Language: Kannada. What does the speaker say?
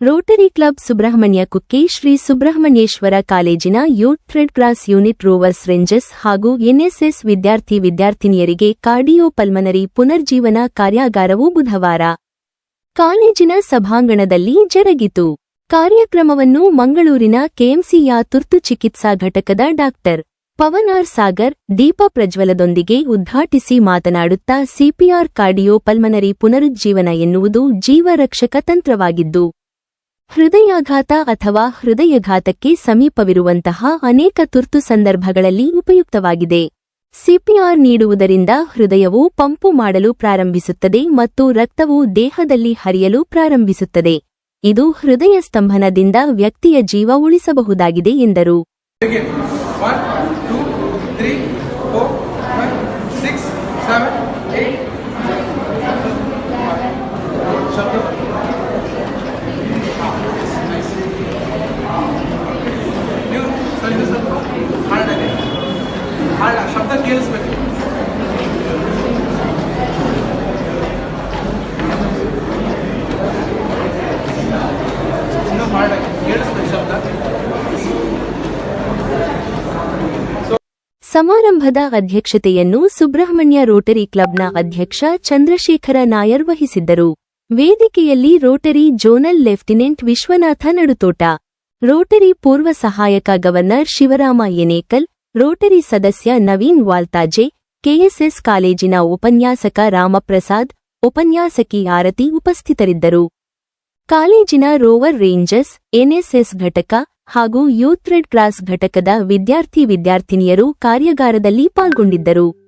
ರೋಟರಿ ಕ್ಲಬ್ ಸುಬ್ರಹ್ಮಣ್ಯ ಕುಕ್ಕೆ ಶ್ರೀ ಸುಬ್ರಹ್ಮಣ್ಯೇಶ್ವರ ಕಾಲೇಜಿನ youth red cross unit rovers rangers ಹಾಗೂ ಎನ್ಎಸ್ಎಸ್ ವಿದ್ಯಾರ್ಥಿ ವಿದ್ಯಾರ್ಥಿನಿಯರಿಗೆ ಕಾರ್ಡಿಯೋ ಪಲ್ಮನರಿ ಪುನರ್ಜೀವನ ಕಾರ್ಯಾಗಾರವು ಬುಧವಾರ. ಕಾಲೇಜಿನ ಸಭಾಂಗಣದಲ್ಲಿ ಜರುಗಿತು. ಕಾರ್ಯಕ್ರಮವನ್ನು ಮಂಗಳೂರಿನ ಕೆಎಂಸಿಯ ತುರ್ತು ಚಿಕಿತ್ಸಾ ಘಟಕದ ಡಾಕ್ಟರ್ ಪವನಾರ್ ಸಾಗರ್, ದೀಪ ಪ್ರಜ್ವಲದೊಂದಿಗೆ ಉದ್ಘಾಟಿಸಿ ಮಾತನಾಡುತ್ತಾ ಸಿಪಿಆರ್ ಕಾರ್ಡಿಯೋ ಪಲ್ಮನರಿ ಪುನರುಜ್ಜೀವನ ಎನ್ನುವುದು ಜೀವರಕ್ಷಕ ತಂತ್ರವಾಗಿದ್ದು ಹೃದಯಾಘಾತ ಅಥವಾ ಹೃದಯಘಾತಕ್ಕೆ ಸಮೀಪವಿರುವಂತಹ ಅನೇಕ ತುರ್ತು ಸಂದರ್ಭಗಳಲ್ಲಿ ಉಪಯುಕ್ತವಾಗಿದೆ. ಸಿಪಿಆರ್ ನೀಡುವುದರಿಂದ ಹೃದಯವು ಪಂಪು ಮಾಡಲು ಪ್ರಾರಂಭಿಸುತ್ತದೆ ಮತ್ತು ರಕ್ತವು ದೇಹದಲ್ಲಿ ಹರಿಯಲು ಪ್ರಾರಂಭಿಸುತ್ತದೆ. ಇದು ಹೃದಯ ಸ್ತಂಭನದಿಂದ ವ್ಯಕ್ತಿಯ ಜೀವ ಉಳಿಸಬಹುದಾಗಿದೆ ಎಂದರು. Eight. ಹಾಡ ಶಬ್ದ ಕೇಳಿಸ್ಬೇಕು. ಸಮಾರಂಭದ ಅಧ್ಯಕ್ಷತೆಯನ್ನು ಸುಬ್ರಹ್ಮಣ್ಯ ರೋಟರಿ ಕ್ಲಬ್ನ ಅಧ್ಯಕ್ಷ ಚಂದ್ರಶೇಖರ ನಾಯರ್ ವಹಿಸಿದ್ದರು. ವೇದಿಕೆಯಲ್ಲಿ Rotary zonal lieutenant Vishwanath Nadutota. Rotary ಪೂರ್ವ ಸಹಾಯಕ ಗವರ್ನರ್ ಶಿವರಾಮ ಎನೇಕಲ್ ರೋಟರಿ ಸದಸ್ಯ ನವೀನ್ ವಾಲ್ತಾಜೆ, ಕೆಎಸ್ಎಸ್ ಕಾಲೇಜಿನ ಉಪನ್ಯಾಸಕ ರಾಮಪ್ರಸಾದ್, ಉಪನ್ಯಾಸಕಿ ಆರತಿ ಉಪಸ್ಥಿತರಿದ್ದರು. ಕಾಲೇಜಿನ ರೋವರ್ ರೇಂಜರ್ಸ್, ಎನ್ಎಸ್ಎಸ್ ಘಟಕ ಹಾಗೂ ಯೂತ್ ರೆಡ್ ಕ್ರಾಸ್ ಘಟಕದ ವಿದ್ಯಾರ್ಥಿ ವಿದ್ಯಾರ್ಥಿನಿಯರು ಕಾರ್ಯಾಗಾರದಲ್ಲಿ ಪಾಲ್ಗೊಂಡಿದ್ದರು.